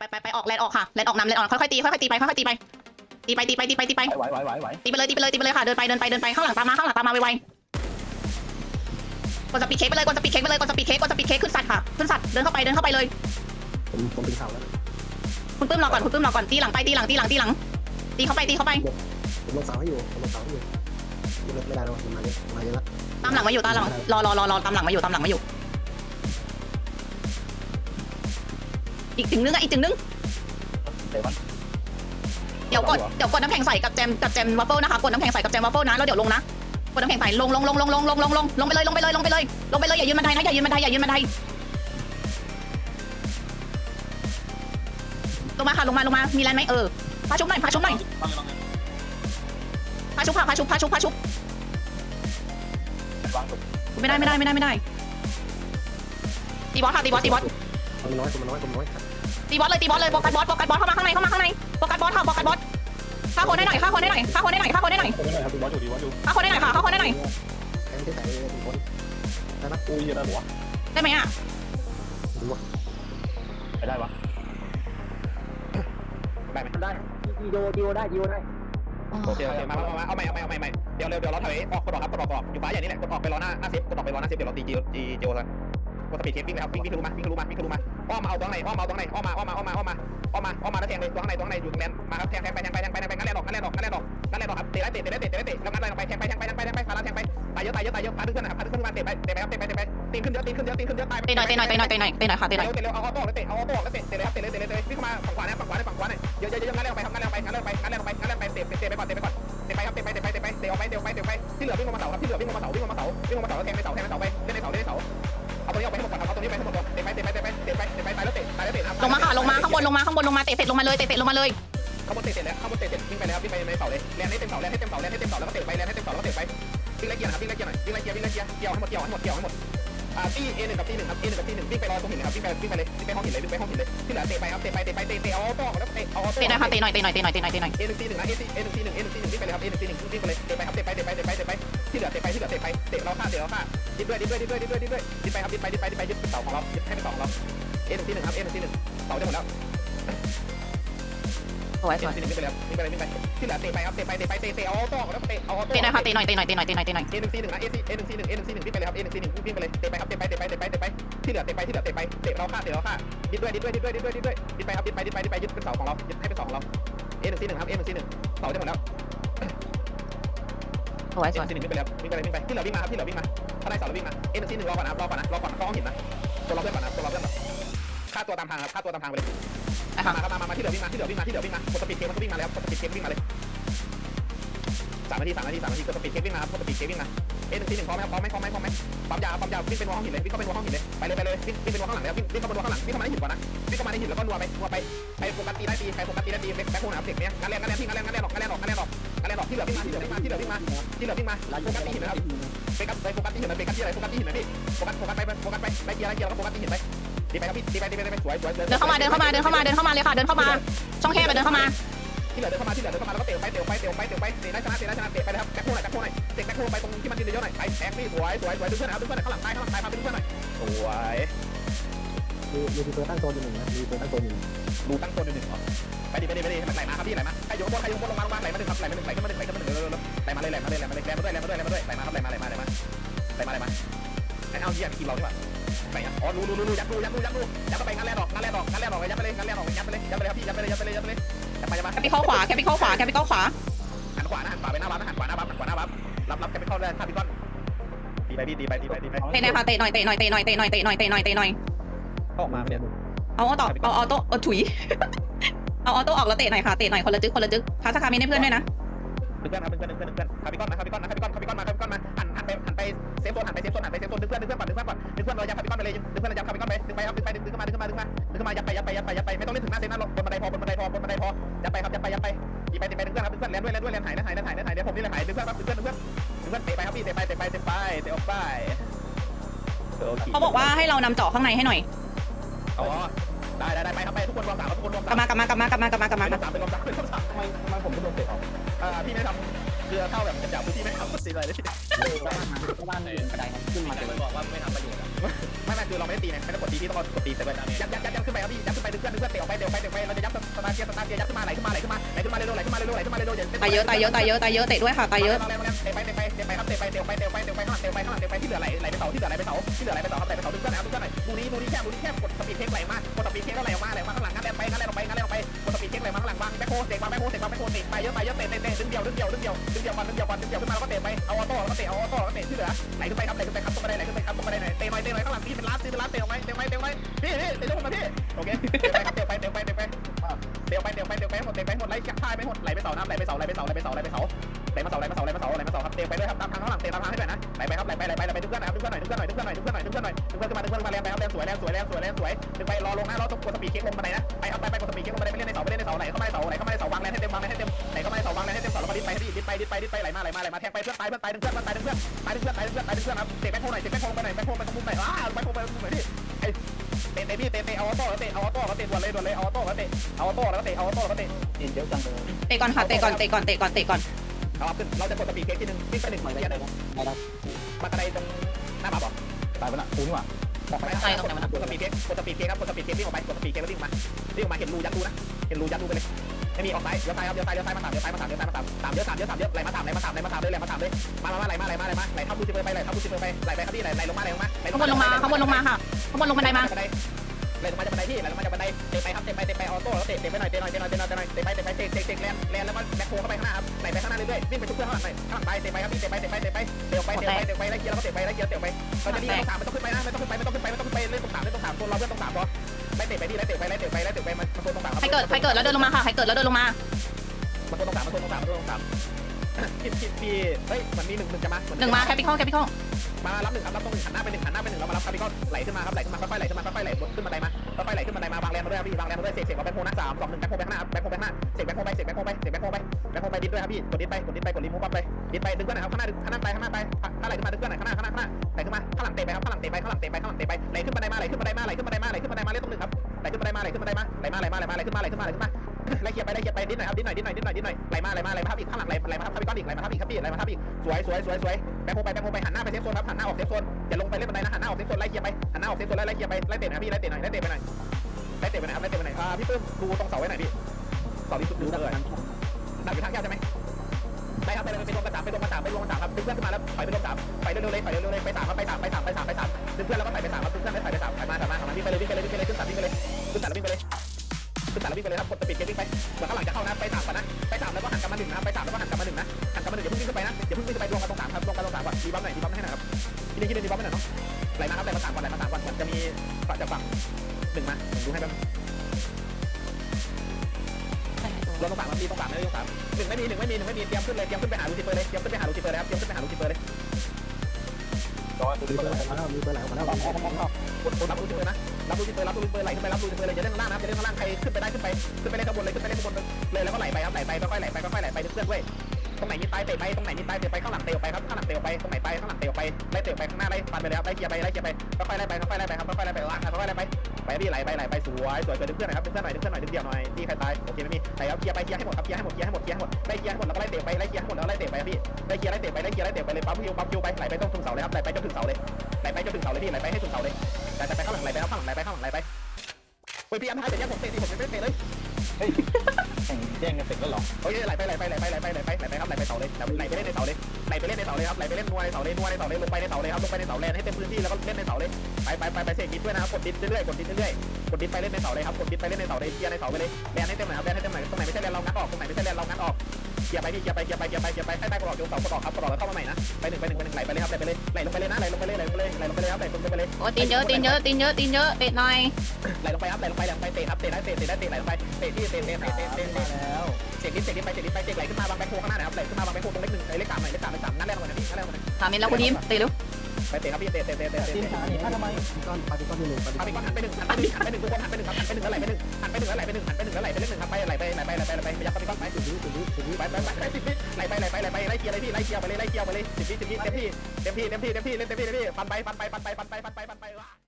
ไปไปไปออกแลนออกค่ะแลนออกนำแลนออกค่อยๆตีค่อยๆตีไปค่อยๆตีไปตีไปตีไปตีไปตีไปไหวไหวไหวไหวตีไปเลยตีไปเลยตีไปเลยค่ะเดินไปเดินไปเดินไปข้างหลังตามมาข้างหลังตามมาไวๆกดสปีดเค้กไปเลยกดสปีดเค้กไปเลยกดสปีดเค้กกดสปีดเค้กขึ้นสัตว์ค่ะขึ้นสัตว์เดินเข้าไปเดินเข้าไปเลยผมผมเป็นข่าวแล้วคุณปื้มรอก่อนคุณปื้มรอก่อนตีหลังไปตีหลังตีหลังตีหลังตีเข้าไปตีเข้าไปผมลงเสาให้อยู่ผมลงเสาให้อยู่ไม่ไม่ได้แล้วมันมาเยอะมาเยอะแล้วตามหลังมาอยู่ตามหลังรอรอรอรอตามหลังมาอยู่ตามหลังมาอยู่ อีกถึงนึงอะอีกถึงนึงเดี๋ยวมันเดี๋ยวกดเดี๋ยวกดน้ำแข็งใส่กับแจมกับแจมวัฟเฟิลนะคะกดน้ำแข็งใส่กับแจมวัฟเฟิลนะแล้วเดี๋ยวลงนะกดน้ำแข็งใส่ลงลงลงลงลงลงลงลงลงไปเลยลงไปเลยลงไปเลยลงไปเลยอย่ายืนบันไดนะอย่ายืนบันไดอย่ายืนบันไดลงมาค่ะลงมาลงมามีแรงไหมเออพาชุบหน่อยพาชุบหน่อยพาชุบค่ะพาชุบพาชุบพาชุบวางสุดไม่ได้ไม่ได้ไม่ได้ไม่ได้ตีบอสค่ะตีบอสตีบอส มันน้อยมันน้อยมันน้อยตีบอสเลยตีบอสเลยโฟกัสบอสโฟกัสบอสเข้ามาข้างในเข้ามาข้างในโฟกัสบอสค่ะโฟกัสบอสฆ่าคนได้หน่อยฆ่าคนได้หน่อยฆ่าคนได้หน่อยฆ่าคนได้หน่อยผมไม่ได้ครับดูบอสอยู่ดีบอสอยู่ฆ่าคนได้หน่อยค่ะฆ่าคนได้หน่อยแทงที่ใส่เป็นคนได้ไหมอุ้ยได้หัวได้ไหมอะดูวะไปได้วะได้ไหมได้ดีโดดีโอได้ดีโอได้โอเคโอเคมามามาเอาใหม่เอาใหม่เอาใหม่ใหม่เดี๋ยวเร็วเดี๋ยวเราถอยออกกดออกครับกดออกกดออกอยู่ฟ้าอย่างนี้แหละกดออกไปรอหน้าหน้าเซฟกดออกไปรอหน้าเซฟเดี๋ยวเราตีจีจีจีโอกัน กดสปีดเทปวิ่งเลยครับวิ่งวิ่งทะลุมาวิ่งทะลุมาวิ่งทะลุมาอ้อมมาเอาตรงไหนอ้อมมาเอาตรงไหนอ้อมมาอ้อมมาอ้อมมาอ้อมมาอ้อมมาอ้อมมาแล้วแทงเลยตรงไหนตรงไหนอยู่ตรงแลนมาครับแทงแทงไปแทงไปแทงไปแทงไปงั้นแหลนออกงั้นแหลนออกงั้นแหลนออกงั้นแหลนออกครับเตะได้เตะเตะได้เตะเตะได้เตะแล้วงั้นแลนออกไปแทงไปแทงไปแทงไปแทงไปพาแล้วแทงไปตายเยอะตายเยอะตายเยอะพาดึงขึ้นนะครับพาดึงขึ้นมาเตะไปเตะไปครับเตะไปเตะไปตีขึ้นเยอะตีขึ้นเยอะตีขึ้นเยอะตายไปเตะหน่อยเตะหน่อยเตะหน่อยเตะหน่อยเตะหน่อยค่ะเตะหน่อยเตะเร็วเอาออโต้แล้วเตะเอาออโต้แล้วเตะเตะเลยครับเตะเลยเตะเลยเตะเลยวิ่งเข้ามาฝั่งขวานะฝั่งขวานะฝั่งขวานะเยอะเยอะเยอะงั้นแลนออกไปครับงั้นแลนออกไปงั้นแลนออกไปงั้นแลนออกไปงั้นแลนออกไปเตะเตะไปก่อนเตะไปก่อนเตะไปครับเตะไปเตะไปเตะไปเตะออกไปเตะออกไปเตะออกไปที่เหลือวิ่งลงมาเสาครับที่เหลือวิ่งลงมาเสาวิ่งลงมาเสาวิ่งลงมาเสาแล้วแทงไปเสาแทงไปเสาไปเล่นในเสาเล่นในเสา นี้ออกไปให้หมดก่อนเอาตัวนี้ไปให้หมดก่อนเตะไปเตะไปเตะไปเตะไปเตะไปตายแล้วเตะตายแล้วเตะลงมาค่ะลงมาข้างบนลงมาข้างบนลงมาเตะเสร็จลงมาเลยเตะเสร็จลงมาเลยข้างบนเตะเสร็จแล้วข้างบนเตะเสร็จวิ่งไปแล้ววิ่งไปในเสาเลยแลนให้เต็มเสาแลนให้เต็มเสาแลนให้เต็มเสาแล้วก็เตะไปแลนให้เต็มเสาแล้วก็เตะไปวิ่งไล่เกียร์นะครับวิ่งไล่เกียร์หน่อยวิ่งไล่เกียร์วิ่งไล่เกียร์เกี่ยวให้หมดเกี่ยวให้หมดเกี่ยวให้หมด อ่าตีเอหนึ่งกับตีหนึ่งครับเอหนึ่งกับตีหนึ่งวิ่งไปรอตรงหินเลยครับวิ่งไปวิ่งไปเลยวิ่งไปห้องหินเลยวิ่งไปห้องหินเลยที่เหลือเตะไปครับเตะไปเตะไปเตะเตะเอาต่อแล้วเตะเอาต่อเตะหน่อยค่ะเตะหน่อยเตะหน่อยเตะหน่อยเตะหน่อยเตะหน่อยเอหนึ่งตีหนึ่งนะเอเอหนึ่งตีหนึ่งเอหนึ่งตีหนึ่งวิ่งไปเลยครับเอหนึ่งตีหนึ่งวิ่งไปเลยเตะไปครับเตะไปเตะไปเตะไปเตะไปที่เหลือเตะไปที่เหลือเตะไปเตะเราฆ่าเตะเราฆ่าดิ้นด้วยดิ้นด้วยดิ้นด้วยดิ้นด้วยดิ้นด้วยดิ้นไปครับดิ้นไปดิ้นไปดิ้นไปยึดเสาของเรายึดให้เป็นเสาของเราเอหนึ่งตีหนึ่งครับเอหนึ่งตีหนึ่งเสาได้หมดแล้ว สวยเอสหวยนึ่งตีหนึ่งวิ่งไปแล้ววิ่งไปเลยวิ่งไปที่เหลือเตะไปครับเตะไปเตะไปเตะเตะเอาต่อแล้วเตะเอาต่อเตะหน่อยค่ะเตะหน่อยเตะหน่อยเตะหน่อยเตะหน่อยเตะหน่อยเอหนึ่งตีหนึ่งนะเอซีเอหนึ่งตีหนึ่งเอหนึ่งตีหนึ่งวิ่งไปเลยครับเอหนึ่งตีหนึ่งวิ่งไปเลยเตะไปครับเตะไปเตะไปเตะไปเตะไปที่เหลือเตะไปที่เหลือเตะไปเตะเราฆ่าเตะเราฆ่าดิ้นด้วยดิ้นด้วยดิ้นด้วยดิ้นด้วยดิ้นด้วยดิ้นไปครับดิ้นไปดิ้นไปดิ้นไปยึดเป็นเสาของเรายึดให้เป็นเสาของเราเอหนึ่งตีหนึ่งครับเอหนึ่งตีหนึ่งเสาได้หมดแล้วสวยเอสวยหนึ่งตีหนึ่งวิ่งไปแล้ววิ่งไปเลยวิ่งไปที่เหลือวิ่งมาครับที่เหลือวิ่งมาถ้าได้เสาเราวิ่งมาเอหนึ่งตีหนึ่งรอก่อนนะรอก่อนนะรอก่อนเข้าห้องหินนะตัวเราเพื่อนก่อนนะตัวเราเพื่อนฆ่าตัวตามทางครับฆ่าตัวตามทางไปเลย นะคะมาครับมามาที่เหลือวิ่งมาที่เหลือวิ่งมาที่เหลือวิ่งมากดสปีดเกมมันก็วิ่งมาแล้วกดสปีดเกมวิ่งมาเลยสามนาทีสามนาทีสามนาทีกดสปีดเกมวิ่งมาครับกดสปีดเกมวิ่งมาเอหนึ่งทีหนึ่งพร้อมไหมครับพร้อมไหมพร้อมไหมพร้อมไหมปั๊มยาปั๊มยาวิ่งเป็นวงห้องหินเลยวิ่งเข้าเป็นวงห้องหินเลยไปเลยไปเลยวิ่งวิ่งเป็นวงข้างหลังแล้ววิ่งวิ่งเข้าเป็นวงข้างหลังวิ่งเข้ามาในหินก่อนนะวิ่งเข้ามาในหินแล้วก็นัวไปนัวไปใครโฟกัสตีได้ตีใครโฟกัสตีได้ตีแบ็คแบ็คโฮนะครับเด็กเนี้ยงั้นแรงงั้นแรงที่งั้นแรงงั้นแรงออกงั้นแรงออกงั้นแรงออกงั้นแรงออกที่เหลือวิ่งมาที่เหลือวิ่งมาที่เหลือวิ่งมาที่เหลือวิ่งมาโฟกัสตีหินนะครับโฟกัสไปโฟกัสตีหินนะโฟกัสที่อะไรโฟกัสที่หินนะพี่โฟกัสโฟกัสไปโฟกัสไปไล่เกียร์ไล่เกียร์แล้วก็โฟกัสที่หินไป ตีไปครับพี่ตีไปตีไปตีไปสวยสวยเดินเข้ามาเดินเข้ามาเดินเข้ามาเดินเข้ามาเลยค่ะเดินเข้ามา ช่องแคบไปเดินเข้ามาที่เหลือเดินเข้ามาที่เหลือเดินเข้ามาแล้วก็เตะไปเตะไปเตะไปเตะไปเตะได้ชนะเตะได้ชนะเตะไปเลยครับแบ็คโฮหน่อยแบ็คโฮหน่อยเตะแบ็คโฮไปตรงที่มันยืนเยอะๆหน่อยไปแท็กนี่สวยสวยสวยดึงเพื่อนนะครับดึงเพื่อนข้างหลังตายข้างหลังตายพาไปดึงเพื่อนหน่อยสวยมีมีตัวตั้งโซนอยู่หนึ่งนะมีตัวตั้งโซนอยู่ดูตั้งตัวหนึ่งเหรอไปดิไปดิไปดิมันไหลมาครับพี่ไหลมาใครอยู่บนใครอยู่บนลงมาลงมาไหลมาหนึ่งครับไหลมาหนึ่งไหลขึ้นมาหนึ่งไหลขึ้นมาหนึ่งเร็วๆไหลมาเลยไหลมาเลยไหลมาเลยไหลมาด้วยไหลมาด้วยไหลมาด้วยไหลมาครับไหลมาไหลมาไหลมาไหลมาไหลมาไอ้เอาเหี้ยกินเราดีกว่า ไปอะอ๋อรู้รู้รู้ยัดดูยัดดูยัดดูยัดไปงั้นแล่ดอกงั้นแล่ดอกงั้นแล่ดอกยัดไปเลยงั้นแล่ดอกยัดไปเลยยัดไปเลยครับพี่ยัดไปเลยยัดไปเลยยัดไปเลยยัดไปยัดมาแคปปี้เข้าขวาแคปปี้เข้าขวาแคปปี้เข้าขวาหันขวานะหันขวาไปหน้าบัฟนะหันขวาหน้าบัฟหันขวาหน้าบัฟรับรับแกไปเข้าเลยท่าพี่ก้อนตีไปพี่ตีไปตีไปตีไปเตะหน่อยค่ะเตะหน่อยเตะหน่อยเตะหน่อยเตะหน่อยเตะหน่อยเตะหน่อยเตะหน่อยเข้าออกมาเนี่ยเอาเอาต่อเอาออโต้เอาถุยเอาออโต้ออกแล้วเตะหน่อยค่ะเตะหน่อยคนละจึ๊กคนละจึ๊กพาสคามินให้เพื่อนด้วยนะ ดึงเพื่อนครับดึงเพื่อนดึงเพื่อนดึงเพื่อนคาร์บิคอนนะคาร์บิคอนนะคาร์บิคอนคาร์บิคอนมาคาร์บิคอนมาหันหันไปหันไปเซฟโซนหันไปเซฟโซนหันไปเซฟโซนดึงเพื่อนดึงเพื่อนก่อนดึงเพื่อนก่อนดึงเพื่อนเรายัดคาร์บิคอนไปเลยดึงเพื่อนเรายัดคาร์บิคอนไปดึงไปครับดึงไปดึงขึ้นมาดึงขึ้นมาดึงขึ้นมาดึงขึ้นมายัดไปยัดไปยัดไปยัดไปไม่ต้องเล่นถึงหน้าเซฟนะลงบนบันไดพอบนบันไดพอบนบันไดพอยัดไปครับยัดไปยัดไปตีไปตีไปดึงเพื่อนครับดึงเพื่อนแลนด้วยแลนด้วยแลนหายแลนหายแลนหายแลนหายเดี๋ยวผมนี่แลนหายดึงเพื่อนครับดึงเพื่อนดึงเพื่อนดึงเพื่อนเตะไปครับพี่เตะไปเตะไปเตะไปเตะออกไปเขาบอกว่าให้เรานำเจาะข้างในให้หน่อยอ๋อได้ได้ได้ไปครับไปทุกคนรวมสามทุกคนรวมกลัสาบมมากลับมากลับมากลับมากลับมากลับมาเป็นรวมสามเป็นรวมสามเป็นรวมสามทำไมทำไมผมไม่โดนเตะออกอ่า พี่ไม่ทำ คือเข้าแบบจับพื้นที่ไม่ทำสีอะไรเลยพี่บ้านบ้านกระไดขึ้นมาแต่มันบอกว่าไม่ทำประโยชน์ไม่ไม่คือเราไม่ได้ตีไงไม่ได้กดตีพี่ต้องกดตีแต่แบบยัดยัดยัดยัดขึ้นไปครับพี่ยัดขึ้นไปดึงเพื่อนดึงเพื่อนเตะออกไปเตะออกไปเตะออกไปเราจะยัดสตาร์เกียร์สตาร์เกียร์ยัดขึ้นมาไหลขึ้นมาไหลขึ้นมาไหลขึ้นมาเร็วไหลขึ้นมาเร็วไหลขึ้นมาเร็วๆตายเยอะตายเยอะตายเยอะตายเยอะเตะด้วยค่ะตายเยอะเตะไปเตะไปเตะไปครับเตะไปเตะไปเตะไปเตะไปข้างหลังเตะไปข้างหลังเตะไปที่เหลือไหลไหลไปเสาที่เหลือไหลไปเสาที่เหลือไหลไปเสาครับไหลไปเสาดึงเพื่อนนะครับดึงเพื่อนหน่อยบูนี้บูนี้แคบบูนี้แคบกดสปีดเทคไหลมากกดสปีดเทคแล้วไหลออกมาไหลมาข้างหลังงั้นแรงไปงั้นแรงออกไปงั้นแรงออกไปกดสปีดเทคไหลมาข้างหลังวางแบ็คโฮเตะมาแบ็คโฮเตะมาแบ็คโฮเตะไปเยอะไปเยอะเตะเตะเตะดึงเดียวดึงเดียวดึงเดียวดึงเดียวก่อนดึงเดียวก่อนดึงเดียวขึ้นมาแล้วก็เตะไป เอาออโต้แล้วก็เตะ เอาออโต้แล้วก็เตะที่เหลือไหลขึ้นไปครับไหลขึ้นไปครับตรงบันไดไหลขึ้นไปครับตรงบันไดไหนเตะหน่อยเตะหน่อยข้างหลังพี่เป็นล้านพี่เป็นล้านเตะออกไหมเตะไหมเตะไหมพี่พี่เตะลงมาพี่โอเคเตะไปเตะไปเตะไปเตะไปเตะไปเตะไปเตะไปหมดเตะไปหมดไหลจักพายไปหมดไหลไปเสาน้ำไหลไปเสาไหลไปเสาไหลไปเสาไหลไปเสาไหลมาเสาไหลมาเสาไหลมาเสาไหลมาเสาครับเตะไปเลยครับตามทางข้างหลังเตะตามทางให้ด้วยนะไหลไปครับไหลไปไหลไปไหลไปดึงเพื่อนนะครับดึงเพื่อนหน่อยดึงเพื่อนหน่อยดึงเพื่อนหน่อยดึงเพื่อนหน่อยดึงเพื่อนหน่อยดึงเพื่อนขึ้นมาดึงเพื่อนมาแรงไปครับแรงสวยแรงสวยแรงสวยแรงสวยดึงไปรอลงนะรอตรงกดสปีดเค้กลงบันไดนะ ดิ้นไปดิไปไหลมาไหลมาไหลมาแทงไปเพื่อนตายเพื่อนตายเพื่อนตายเพื่อนตายเพื่อนตายเพื่อนตายเพื่อนครับเตะแบ็คโฮหน่อยเตะแบ็คโฮไปหน่อยแบ็คโฮไปตรงมุมหน่อยอ้าแบ็คโฮไปตรงมุมหน่อยดิไอ้เตะเตะพี่เตะเตะเอาออโต้แล้วเตะเอาออโต้แล้วเตะด่วนเลยด่วนเลยเอาออโต้แล้วเตะเอาออโต้แล้วเตะเอาออโต้แล้วเตะเห็นเยอะจังเลยเตะก่อนค่ะเตะก่อนเตะก่อนเตะก่อนเตะก่อนเอาขึ้นเราจะกดสปีดเค้กทีนึงวิ่งไปหนึ่งไปเทีได้ยนได้ได้มาตะไดตรงหน้าบับหรอตายไปละกูนี่หว่าบอกไปกดสปีดเค้กกดสปีดเค้กครับกดสปีดเค้กวิ่งออกไปกดสปีดเค้กแล้ววิ่งมาวิ่งออกมาเห็นรูยัดรูนะเห็นรูยัดรูไปเลย ไม่มีออกซ้ายเดี๋ยวซ้ายครับเดี๋ยวซ้ายเดี๋ยวซ้ายมาสามเดี๋ยวซ้ายมาสามเดี๋ยวซ้ายมาสามสามเดี๋ยวสามเดี๋ยวสามเดี๋ยวไหลมาสามไหลมาสามไหลมาสามเลยไหลมาสามเลยมามามาไหลมาไหลมาไหลมาไหลทับบูจิเปอร์ไปไหลทับบูจิเปอร์ไปไหลไปครับพี่ไหลไหลลงมาไหลลงมาข้างบนลงมาข้างบนลงมาค่ะข้างบนลงบันไดมาไหลลงมาจากบันไดพี่ไหลลงมาจากบันไดเตะไปครับเตะไปเตะไปออโต้แล้วเตะเตะไปหน่อยเตะหน่อยเตะหน่อยเตะหน่อยเตะหน่อยเตะไปเตะไปเตะเตะเตะแลนแลนแล้วก็แบ็คโฮเข้าไปข้างหน้าครับไหลไปข้างหน้าเรื่อยๆวิ่งไปชุบเพื่อนข้างหลังไปข้างหลังไปเตะไปครับพี่เตะไปเตะไปเตะไปเตะไปเตะไปเตะไปไล่เกียร์แล้วก็เตะไปไล่เกียร์เตะไปเราจะรีบต้องสามไม่ต้องขึ้นไปนะไม่ต้องขึ้นไปไม่ต้องขึ้นไปไม่ต้องขึ้นไปเล่นตรงสามเล่นตรงสามตัวเราเพื่อนตรงสามพอ ไล่เตะไปดิไล่เตะไปไล่เตะไปไล่เตะไปมันมันตัวตรงสามใครเกิดใครเกิดแล้วเดินลงมาค่ะใครเกิดแล้วเดินลงมามันตัวตรงสามมันตัวตรงสามมันตัวตรงสามพี่พี่พี่เฮ้ยมันมีหนึ่งหนึ่งจะมาหนึ่งมาแคปิคอลแคปิคอลมารับหนึ่งครับรับตรงหนึ่งหันหน้าไปหนึ่งหันหน้าไปหนึ่งแล้วมารับครับพี่ก็ไหลขึ้นมาครับไหลขึ้นมาค่อยๆไหลขึ้นมาค่อยๆไหลขึ้นบันไดมาค่อยๆไหลขึ้นบันไดมาวางแรงมาด้วยครับพี่วางแรงมาด้วยเสกเสกมาแบ็คโฮนะสามสองหนึ่งแบ็คโฮไปข้างหน้าแบ็คโฮไปข้างหน้าเสกแบ็คโฮไปเสกแบ็คโฮไปเสกแบ็คโฮไปแบ็คโฮไปดิ้นด้วยครับพี่กดดิ้นไปกดดิ้นไปกดรีมูฟไปดิ้นไปดึงเพื่อนนะครับข้างหน้าดึงข้างหน้าไปข้างหน้าไปข้างไหลขึ้นมาดึงเพื่อนหน่อยข้างหน้าข้างหน้าข้างหน้าไหลขึ้นมาข้างหลังเตะไปครับข้างหลังเตะไปข้างหลังเตะไปข้างหลังเตะไปไหล ไล่เคลียร์ไปไล่เคลียร์ไปดิ้นหน่อยครับดิ้นหน่อยดิ้นหน่อยดิ้นหน่อยดิ้นหน่อยไหลมาไหลมาไหลมาทับอีกข้างหลังไหลไหลมาทับทับอีกก้อนอีกไหลมาทับอีกครับพี่ไหลมาทับอีกสวยสวยสวยสวยแบ็คโฮไปแบ็คโฮไปหันหน้าไปเซฟโซนครับหันหน้าออกเซฟโซนอย่าลงไปเล่นบันไดนะหันหน้าออกเซฟโซนไล่เคลียร์ไปหันหน้าออกเซฟโซนไล่ไล่เคลียร์ไปไล่เตะนะพี่ไล่เตะหน่อยไล่เตะไปหน่อยไล่เตะไปหน่อยครับไล่เตะไปหน่อยอ่าพี่ปื้มดูตรงเสาไว้หน่อยพี่เสาที่สุดดูเลยหนักอยู่ทางแคบใช่ไหมไปครับไปเลยไปลงกระสามไปลงกระสามไปลงกระสามครับดึงเพื่อนขึ้นมาแล้วไปไปลงสามไปเร็วๆเลยไปเร็วๆเลยไปสามครับไปสามไปสามไปสามไปสามดึงเพื่อนแล้วก็ไปไปสามครับดึงเพื่อนแล้วไปไปสามไปมาสามมาสามมาวิ่ไปเลยวิ่ไปเลยวิ่ไปเลยขึ้นสามวิ่ไปเลยขึ้นสามแล้ววิ่ไปเลย วิ่งไปเลยครับกดสปีดเกมวิ่งไปเหมือนข้างหลังจะเข้านะไปสามก่อนนะไปสามแล้วก็หันกลับมาหนึ่งนะไปสามแล้วก็หันกลับมาหนึ่งนะหันกลับมาหนึ่งอย่าเพิ่งวิ่งขึ้นไปนะอย่าเพิ่งวิ่งขึ้นไปรวมกันตรงสามครับรวมกันตรงสามก่อนดีบัฟหน่อยดีบัฟให้หน่อยครับที่นี่ที่นี่ดีบัฟให้หน่อยเนาะไหลมาครับไหลมาสามก่อนไหลมาสามก่อนมันจะมีฝั่งจากฝั่งหนึ่งมาดูให้แป๊บรวมตรงสามมันมีตรงสามไม่ได้ตรงสามหนึ่งไม่มีหนึ่งไม่มีหนึ่งไม่มีเตรียมขึ้นเลยเตรียมขึ้นไปหาลูซิเฟอร์เลยเตรียมขึ้นไปหาลูซิเฟอร์เลยครับเตรียมขึ้นไปหาลูซิเฟอร์เลยมีเพื่อนไหลมาแล้วมีเพื่อนไหลมาแล้ว ที่ไปรับลูที่เปิดไหลขึ้นไปรับลูที่เปิดเลยอย่าเล่นข้างล่างนะอย่าเล่นข้างล่างใครขึ้นไปได้ขึ้นไปขึ้นไปเล่นข้างบนเลยขึ้นไปเล่นข้างบนเลยแล้วก็ไหลไปครับไหลไปค่อยไหลไปค่อยไหลไปเพื่อนด้ยตรงไหนมีตายเตะไปตรงไหนมีตายเตะไปข้างหลังเตะไปครับข้างหลังเตะไปตรงไหนไปข้างหลังเตะไปไล่เตะไปข้างหน้าไล่ฟันไปเลยครับไล่เคลียร์ไปไล่เคลียร์ไปค่อยๆไล่ไปค่อยๆไล่ไปครับค่อยๆไล่ไปล่างค่อยๆไล่ไป ไปพี่ไหลไปไหลไปสวยสวยสวยดึงเพื่อนหน่อยครับดึงเพื่อนหน่อยดึงเพื่อนหน่อยดึงเดี่ยวหน่อยที่ใครตายโอเคไม่มีไหลครับเคลียร์ไปเคลียร์ให้หมดครับเคลียร์ให้หมดเคลียร์ให้หมดเคลียร์ให้หมดไล่เคลียร์ให้หมดแล้วก็ไล่เตะไปไล่เคลียร์ให้หมดแล้วไล่เตะไปพี่ไล่เคลียร์ไล่เตะไปไล่เคลียร์ไล่เตะไปเลยปั๊มคิวปั๊มคิวไปไหลไปต้องถึงเสาเลยครับไหลไปจนถึงเสาเลยไหลไปจนถึงเสาเลยพี่ไหลไปให้ถึงเสาเลยไหลไปข้างหลังไหลไปข้างหลังไหลไปข้างหลังไหลไปเฮ้ยพี่อันท้ายเตะเนี่ยผมเตะดิผมไม่เตะเลย ข่งแย่งกันเสร็จแล้วหรอโอเคไหลไปไหลไปไหลไปไหลไปไหลไปไหลไปครับไหลไปเสาเลยไหลไปเล่นในเสาเลยไหลไปเล่นในเสาเลยครับไหลไปเล่นนัวในเสาเลยนัวในเสาเลยลงไปในเสาเลยครับลงไปในเสาแลนให้เต็มพื้นที่แล้วก็เล่นในเสาเลยไปไปไปไปเสกดิสด้วยนะครับกดดิสเรื่อยๆกดดิสเรื่อยๆกดดิสไปเล่นในเสาเลยครับกดดิสไปเล่นในเสาเลยเคลียร์ในเสาไปเลยแลนให้เต็มหน่อยครับแลนให้เต็มหน่อยตรงไหนไม่ใช่แลนเรางัดออกตรงไหนไม่ใช่แลนเรางัดออกเคลียร์ไปพี่เคลียร์ไปเคลียร์ไปเคลียร์ไปเคลียร์ไปให้ใต้กรอบโยงเสากรอบครับกรอบแล้วเข้ามาใหม่นะไปหนึ่งไปหนึ่งไปหนึ่งไหลไปเลยครับไหลไปเลยไหลลงไปเลยนะไหลลงไปเลยไหลลงไปเลย โอ้ตีนเยอะตีนเยอะตีนเยอะตีนเยอะเตะหน่อยไหลลงไปครับไหลลงไปไหลลงไปเตะครับเตะได้เตะเตะได้เตะไหลลงไปเตะที่เตะเตะเตะเตะเตะมาแล้วเสกดิสเสกดิสไปเสกดิสไปเสกไหลขึ้นมาวางแบ็คโฮข้างหน้านะครับไหลขึ้นมาวางแบ็คโฮตรงเลขหนึ่งเลขสามหน่อยเลขสามเลขสามนั่นแรกเลยนะพี่นั่นแรกเลยสามเมตรแล้วคุณยิ้มเตะเร็ว ไปเตะครับพี่เตะเตะเตะเตะเตะทีมเตะขาหนีมาทำไมก้อนปาติก้อนหนึ่งปาติหันไปก่อนหันไปหนึ่งหันไปหนึ่งหันไปหนึ่งทุกคนหันไปหนึ่งครับหันไปหนึ่งแล้วไหลไปหนึ่งหันไปหนึ่งแล้วไหลไปหนึ่งหันไปหนึ่งแล้วไหลไปหนึ่งครับไปไหลไปไหลไปไหลไปไหลไปยัดเข้าไปก่อนไปสุดนี้สุดนี้สุดนี้ไปไปไปไปสิบวิไหลไปไหลไปไหลไปไล่เกียร์เลยพี่ไล่เกียร์ไปเลยไล่เกียร์ไปเลยสิบวิสิบวิเต็มที่เต็มที่เต็มที่เต็มที่เล่เต็มที่เต็มที่ปันไปปันไปปันไปปันไปปันไปฟัน